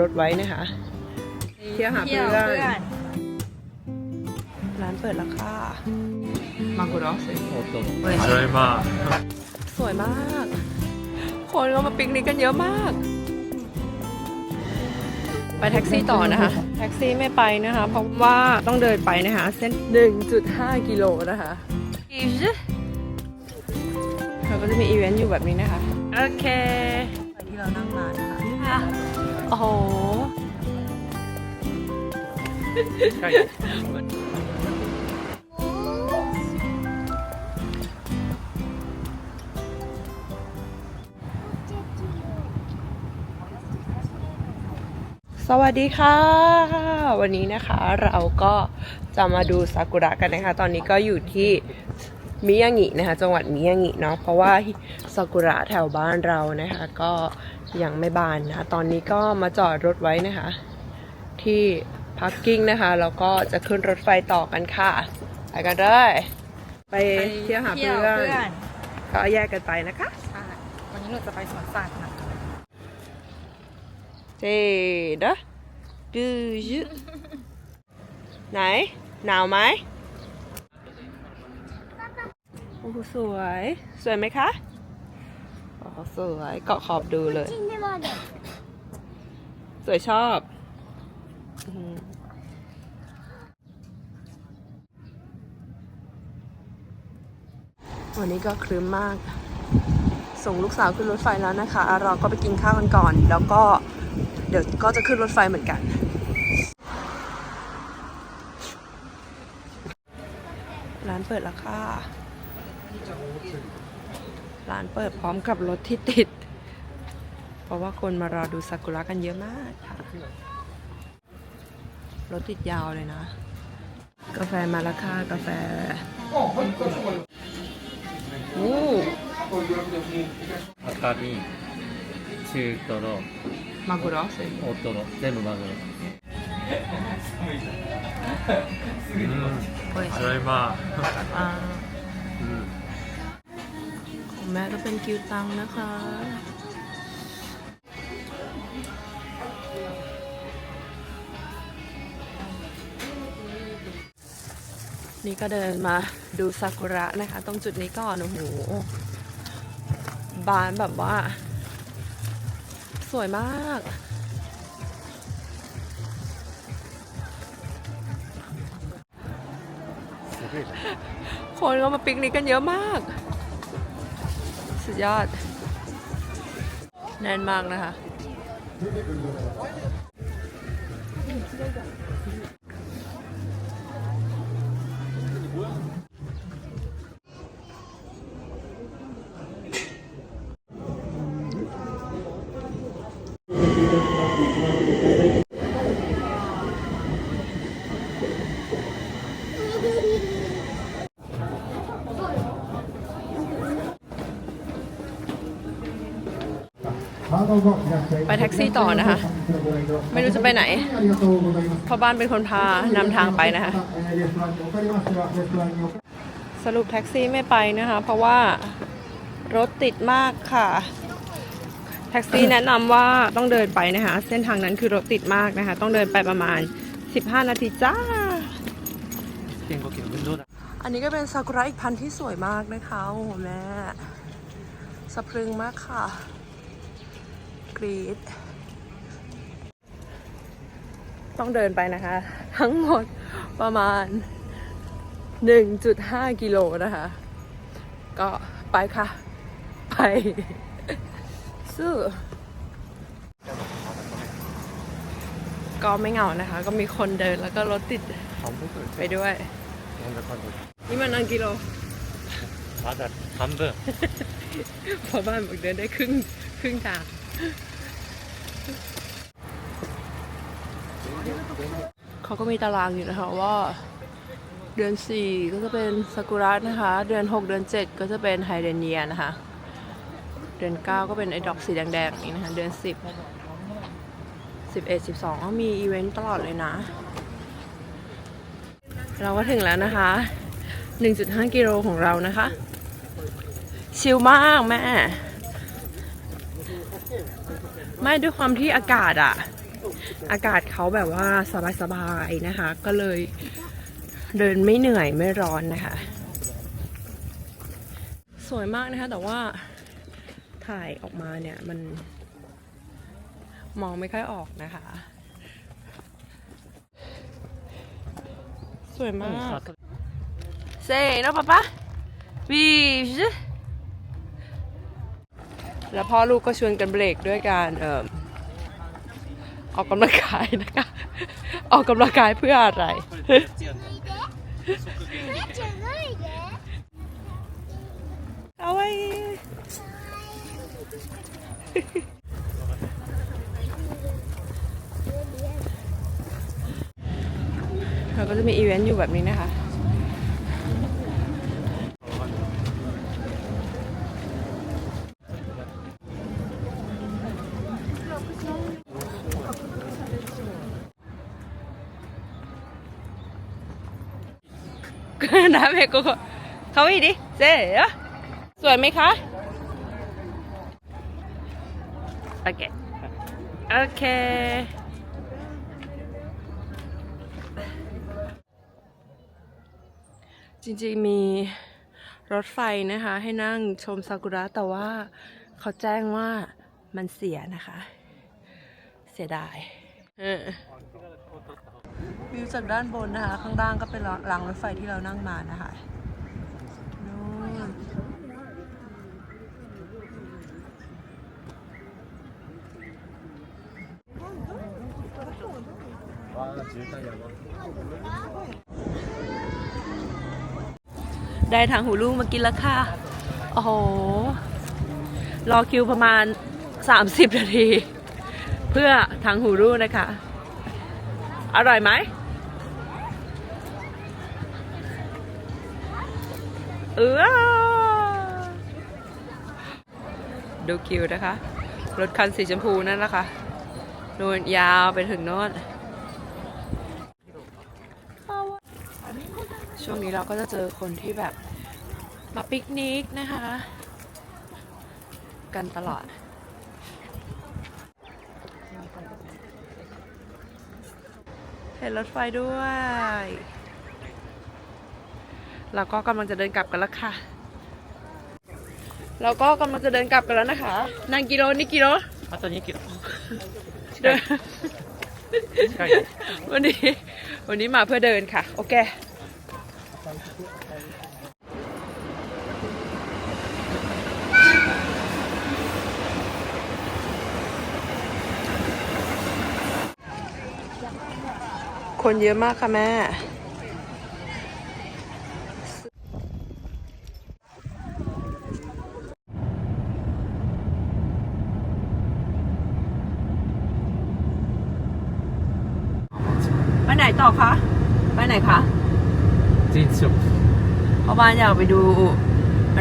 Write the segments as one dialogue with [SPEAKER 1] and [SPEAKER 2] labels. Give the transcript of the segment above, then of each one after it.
[SPEAKER 1] รถไว้นะคะเที่ยวหาเพื่อนร้านเปิดแล้วค่ะมากุโรเซโอโต
[SPEAKER 2] สวยมาก
[SPEAKER 1] สวยมาก คนก็มาปิกนิกกันเยอะมาก ไปแท็กซี่ต่อนะคะ แท็กซี่ไม่ไปนะคะ เพราะว่าต้องเดินไปนะคะ เส้น 1.5 กิโลนะคะเขาก็จะมีอีเวนต์อยู่แบบนี้นะคะ โอเคที่เรานั่งมานะคะ อ้โหสวัสดีค่ะ วันนี้นะคะเราก็จะมาดูซากุระกันนะคะ ตอนนี้ก็อยู่ที่มิยางินะคะ จังหวัดมิยางิเนาะเพราะว่าซากุระแถวบ้านเรานะคะ ก็ ยังไม่บานนะตอนนี้ก็มาจอดรถไว้นะคะ ที่พักกิ้งนะคะแล้วก็จะขึ้นรถไฟต่อกันค่ะ ไปกันเลยไปเที่ยวหาเพื่อนก็แยกกันไปนะคะ
[SPEAKER 3] ใช่วันนี้หนูจะไปสวนสัตว์นะ
[SPEAKER 1] เจเดะดูยุไหน หนาวไหมโอ้โหสวย สวยไหมคะอ๋อ สวยเกาะขอบดูเลยสวยชอบอื้อหือวันนี้ก็ครึ้มมาก ส่งลูกสาวขึ้นรถไฟแล้วนะคะ เราก็ไปกินข้าวกันก่อน แล้วก็เดี๋ยวก็จะขึ้นรถไฟเหมือนกัน ร้านเปิดแล้วค่ะ ร้านเปิดพร้อมกับรถที่ติด เพราะว่าคนมารอดูซากุระกันเยอะมากค่ะ รถติดยาวเลยนะ กาแฟมาแล้วค่ะ กาแฟโอ้
[SPEAKER 2] 赤身中トロ
[SPEAKER 1] มากุระสิ
[SPEAKER 2] 大トロ全部マグロうんただいま
[SPEAKER 1] อ่า
[SPEAKER 2] うん
[SPEAKER 1] ของ แม่ก็เป็นกิวตังนะคะ นี่ก็เดินมาดูซากุระนะคะ ตรงจุดนี้ก่อนโอ้โหบานแบบว่า สวยมากคนก็มาปิกนิกกันเยอะมาก สุดยอด แน่นมากนะคะ ไปแท็กซี่ต่อนะคะ ไม่รู้จะไปไหนเพราะบ้านเป็นคนพานำทางไปนะคะ สรุปแท็กซี่ไม่ไปนะคะ เพราะว่ารถติดมากค่ะ แท็กซี่แนะนำว่าต้องเดินไปนะคะ เส้นทางนั้นคือรถติดมากนะคะ ต้องเดินไปประมาณ 15 นาทีจ้าอันนี้ก็เป็นซากุระอีกพันธุ์ที่สวยมากนะคะโอ้โหแม่สะพรึงมากค่ะ รีทต้องเดินไปนะคะ ทั้งหมดประมาณ 1.5 กิโลนะคะ ก็ไปค่ะ ไปสู้ก็ไม่เหงานะคะ ก็มีคนเดินแล้วก็รถติดไปด้วย นี่มันนังกิโล
[SPEAKER 2] มาจากทัมเบอร์
[SPEAKER 1] พอบ้านบอกเดินได้ครึ่งครึ่งทาง เขาก็มีตารางอยู่นะคะว่า เดือน 4 ก็จะเป็นซากุระนะคะ เดือน 6 เดือน 7 ก็จะเป็นไฮเดรเนียนะคะ เดือน 9 ก็เป็นไอ้ดอกสีแดงๆนี่นะคะ เดือน 10 11 12 ก็มีอีเวนต์ตลอดเลยนะ เราก็ถึงแล้วนะคะ 1.5 กิโลของเรานะคะ ชิลมากแม่ ไม่ด้วยความที่อากาศอะอากาศเขาแบบว่าสบายๆนะคะ ก็เลยเดินไม่เหนื่อยไม่ร้อนนะคะ สวยมากนะคะ แต่ว่าถ่ายออกมาเนี่ยมัน มองไม่ค่อยออกนะคะ สวยมากเซ่เนาะป๊าป๊าวีช แล้วพ่อลูกก็ชวนกันเบรกด้วยการเออออกกำลังกายนะคะ ออกกำลังกายเพื่ออะไร เอาไว้เราก็จะมีอีเวนต์อยู่แบบนี้นะคะ น้ำเมโกเขาอีดิเจ๊สวยไหมคะ โอเค โอเค จริงๆมีรถไฟนะคะ ให้นั่งชมซากุระแต่ว่าเขาแจ้งว่ามันเสียนะคะ เสียดาย เออ วิวจากด้านบนนะคะ ข้างล่างก็เป็นรางรถไฟที่เรานั่งมานะคะได้ทางหูลูกมากินแล้วค่ะ โอ้โห รอคิวประมาณ 30 นาที เพื่อทางหูรูนะคะ อร่อยไหมเออดูคิวนะคะ รถคันสีชมพูนั่นนะคะนูนยาวไปถึงโน่นช่วงนี้เราก็จะเจอคนที่แบบมาปิกนิกนะคะ กันตลอดห็นรถไฟด้วย เราก็กำลังจะเดินกลับกันแล้วค่ะ เราก็กำลังจะเดินกลับกันแล้วนะคะนางกิโลนี่กิโล
[SPEAKER 2] あと2キロ
[SPEAKER 1] เดิน
[SPEAKER 2] 近いね
[SPEAKER 1] วันนี้ วันนี้มาเพื่อเดินค่ะ โอเค คนเยอะมากค่ะแม่ ไปไหนต่อคะ ไปไหนคะ
[SPEAKER 2] จีนสุข
[SPEAKER 1] เขาะว่าอยากไปดู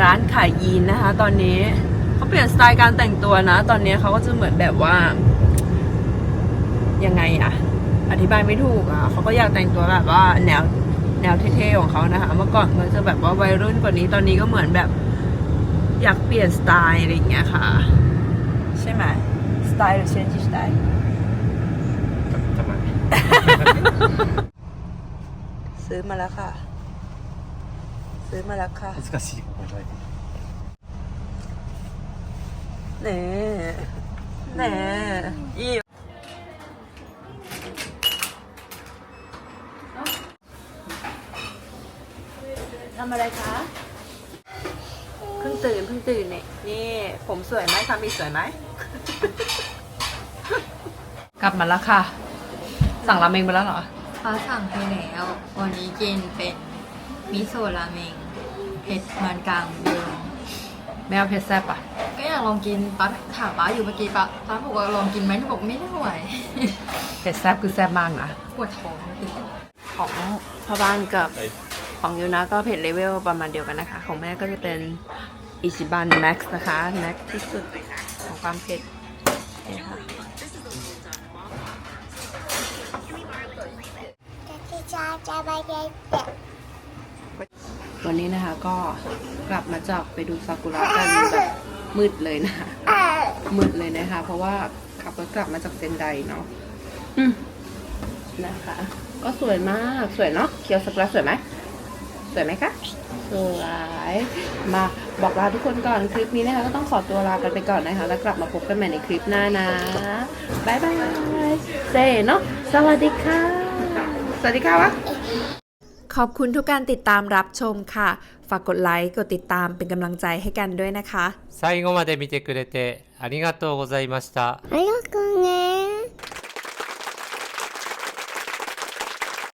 [SPEAKER 1] ร้านขายยีนนะคะ ตอนนี้เขาเปลี่ยนสไตล์การแต่งตัวนะ ตอนนี้เขาก็จะเหมือนแบบว่า ยังไงอะ อธิบายไม่ถูกอะเขาก็อยากแต่งตัวแบบว่าแนวแนวเท่ๆของเขานะคะ เมื่อก่อนเขาจะแบบว่าวัยรุ่นกว่านี้ตอนนี้ก็เหมือนแบบ อยากเปลี่ยนสไตล์อะไรอย่างเงี้ยค่ะ ใช่ไหมสไตล์หรือเชนจิสไตล์
[SPEAKER 2] たまに
[SPEAKER 1] ซื้อมาแล้วค่ะ ซื้อมาแล้วค่ะ
[SPEAKER 2] 難しい答え
[SPEAKER 1] เน่เน่ ทำมีสวยไหม กลับมาแล้วค่ะ สั่งราเมงไปแล้วเหรอ
[SPEAKER 3] ฟ้าสั่งไปแล้ว วันนี้กินเป็นมิโซะราเมงเผ็ดปานกลางเดิม
[SPEAKER 1] ไม่เอาเพชรแซ่บอะ
[SPEAKER 3] ก็อยากลองกินป้าถามป้าอยู่เมื่อกี้ป้าป้าบอกว่าลองกินไหมหนูบอกไม่ได้ไหว
[SPEAKER 1] เพชรแซ่บคือแซ่บมากนะ
[SPEAKER 3] ปวดท้องคือ
[SPEAKER 1] ของพ่อบ้านกับของยูนะก็เผ็ดเลเวลประมาณเดียวกันนะคะ ของแม่ก็จะเป็น อิชิบันแม็กซ์นะคะแม็กที่สุดของความเผ็ดนี่ค่ะวันนี้นะคะก็กลับมาจากไปดูซากุระกันแบบมืดเลยนะคะมืดเลยนะคะ เพราะว่าขับรถกลับมาจากเซนไดเนาะอืมนะคะ ก็สวยมากสวยเนาะเคียวสกุระสวยไหม สวยไหมคะ สวย มาบอกลาทุกคนก่อนคลิปนี้นะคะก็ต้องขอตัวลากันไปก่อนนะคะ แล้วกลับมาพบกันใหม่ในคลิปหน้านะบายบายเซเนาะสวัสดีค่ะ สวัสดีค่ะวะ
[SPEAKER 4] ขอบคุณทุกการติดตามรับชมค่ะ ฝากกดไลค์ กดติดตามเป็นกำลังใจให้กันด้วยนะคะ
[SPEAKER 2] 最後まで見てくれてありがとうございました
[SPEAKER 5] ありがとうね